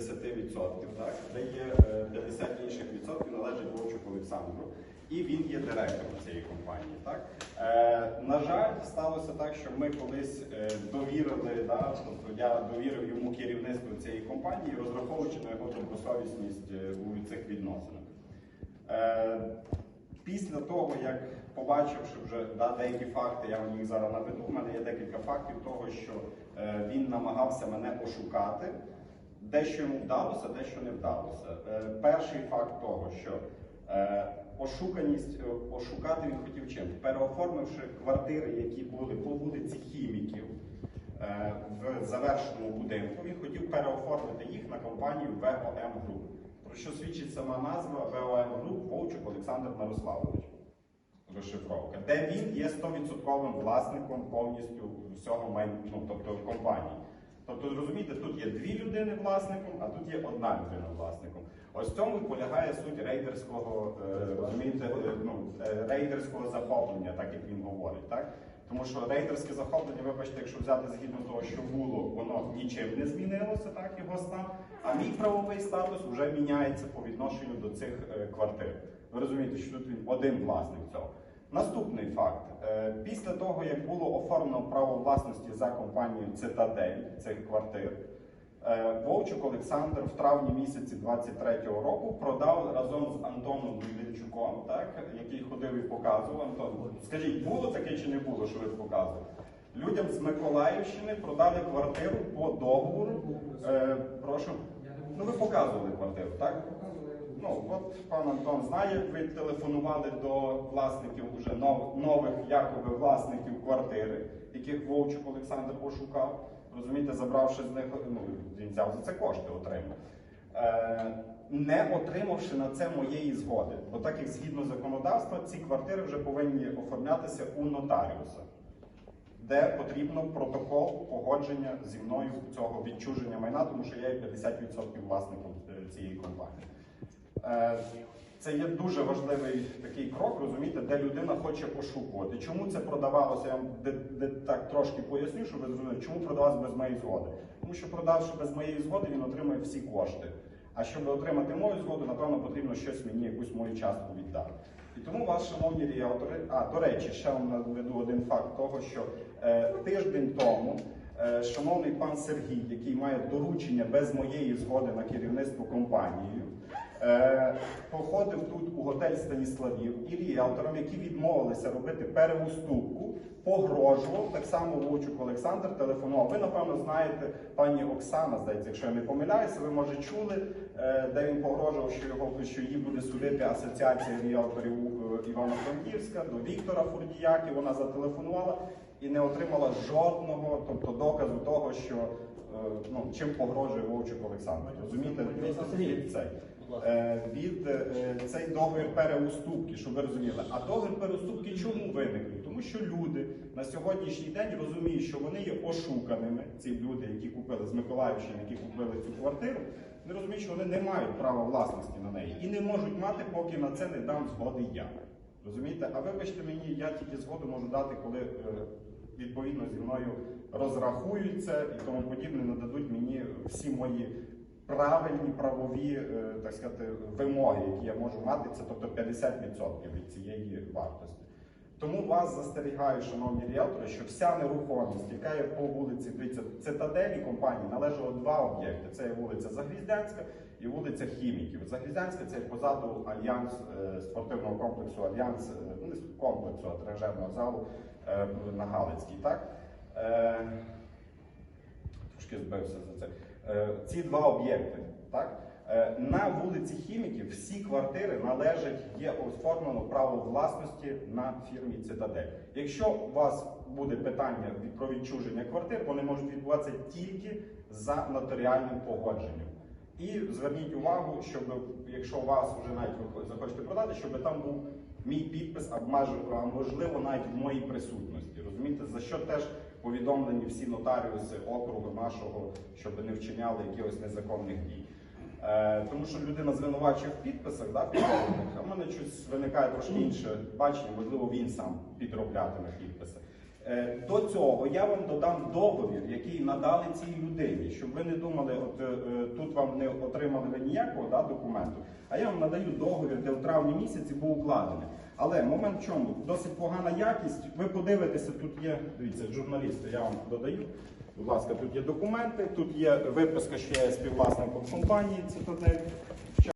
50%, так, де є е, 50 інших відсотків належить Вовчук Олександру, і він є директором цієї компанії. Так? Е, на жаль, сталося так, що ми колись е, довірили, да, тобто я довірив йому керівництво цієї компанії, розраховуючи на його добросовісність е, у цих відносинах. Е, Після того, як побачивши вже да, деякі факти, я вам їх зараз наведу. У мене є декілька фактів того, що е, він намагався мене ошукати. Дещо йому вдалося, дещо не вдалося. Е, перший факт того, що е, ошуканість, е, ошукати він хотів чим? Переоформивши квартири, які були по вулиці Хіміків в завершеному будинку, він хотів переоформити їх на компанію ВОМ Груп. Про що свідчить сама назва ВОМ Груп Вовчук Олександр Мирославович. Розшифровка, де він є 100% власником повністю всього ну, тобто компанії. Тобто, розумієте, тут є дві людини власником, а тут є одна людина власником. Ось в цьому полягає суть рейдерського, е, розумієте, е, ну, е, рейдерського захоплення, так як він говорить. Так? Тому що рейдерське захоплення, вибачте, якщо взяти згідно того, що було, воно нічим не змінилося, так його стан. А мій правовий статус вже міняється по відношенню до цих квартир. Ви розумієте, що тут він один власник цього. Наступний факт: Е, після того, як було оформлено право власності за компанією Цитадель цих квартир, е, Вовчук Олександр в травні місяці 23-го року продав разом з Антоном так, який ходив і показував. Антон, скажіть, було таке чи не було, що ви показували? Людям з Миколаївщини продали квартиру по договору. Е, прошу. Ну ви показували квартиру, так? Ну, от пан Антон знає, ви телефонували до власників уже нов- нових якоби власників квартири, яких Вовчук Олександр пошукав. Розумієте, забравши з них, ну він взяв за це кошти, отримав. Е, не отримавши на це моєї згоди. Бо так як згідно законодавства, ці квартири вже повинні оформлятися у нотаріуса, де потрібно протокол погодження зі мною цього відчуження майна, тому що я є 50% власником е, цієї компанії. Е, Це є дуже важливий такий крок, розумієте, де людина хоче ошукувати. Чому це продавалося? Я вам де, де так трошки поясню, щоб ви зрозуміли, чому продавалося без моєї згоди. Тому що продавши без моєї згоди, він отримує всі кошти. А щоб отримати мою згоду, напевно, потрібно щось мені, якусь мою частку віддати. І тому вас, шановні ріелтори, а до речі, ще вам наведу один факт того, що е, тиждень тому е, шановний пан Сергій, який має доручення без моєї згоди на керівництво компанією, е, походив тут у готель Станіславів і ріелторам, які відмовилися робити переуступку, погрожував так само Вовчук Олександр телефонував. Ви напевно знаєте пані Оксана, здається, якщо я не помиляюся, ви може чули, е, де він погрожував, що його що її буде судити асоціація ріелторів е, Івано-Франківська до Віктора Фурдіяки. Вона зателефонувала і не отримала жодного, тобто доказу того, що ну чим погрожує Вовчук Олександр. Розумієте, цей. Е, від е, цей договір переуступки, щоб ви розуміли. А договір переуступки чому виник? Тому що люди на сьогоднішній день розуміють, що вони є ошуканими, ці люди, які купили з Миколаївщини, які купили цю квартиру, вони розуміють, що вони не мають права власності на неї і не можуть мати, поки на це не дам згоди я. Розумієте? А вибачте мені, я тільки згоду можу дати, коли е, відповідно зі мною розрахуються і тому подібне, нададуть мені всі мої правильні правові е, так сказати, вимоги, які я можу мати, це тобто 50% від цієї вартості. Тому вас застерігаю, шановні ріелтори, що вся нерухомість, яка є по вулиці цитаделі компанії, належало два об'єкти: це є вулиця Загріздянська і вулиця Хіміків. Загріздянська це позаду альянс е, спортивного комплексу Альянс, е, ну комплексу, тренажерного залу на Галицькій. Так? Трошки збився за це. Е, ці два об'єкти. Е, На вулиці Хіміків всі квартири належать, є оформлено право власності на фірмі Цитадель. Якщо у вас буде питання про відчуження квартир, вони можуть відбуватися тільки за нотаріальним погодженням. І зверніть увагу, щоб якщо вас вже навіть ви захочете продати, щоб там був мій підпис, можливо навіть в моїй присутності. Розумієте, за що теж повідомлені всі нотаріуси округу нашого, щоб не вчиняли якихось незаконних дій. Е, тому що людина звинувачує в підписах, да, підроблених, а в мене щось виникає трошки інше бачення, можливо, він сам підроблятиме підписи. Е, До цього я вам додам договір, який надали цій людині, щоб ви не думали, от е, е, тут вам не отримали ви ніякого да, документу. А я вам надаю договір, де в травні місяці був укладений. Але момент в чому? Досить погана якість. Ви подивитеся, тут є, дивіться, журналісти, я вам додаю. Будь ласка, тут є документи, тут є виписка, що я є співвласником компанії Цитадель.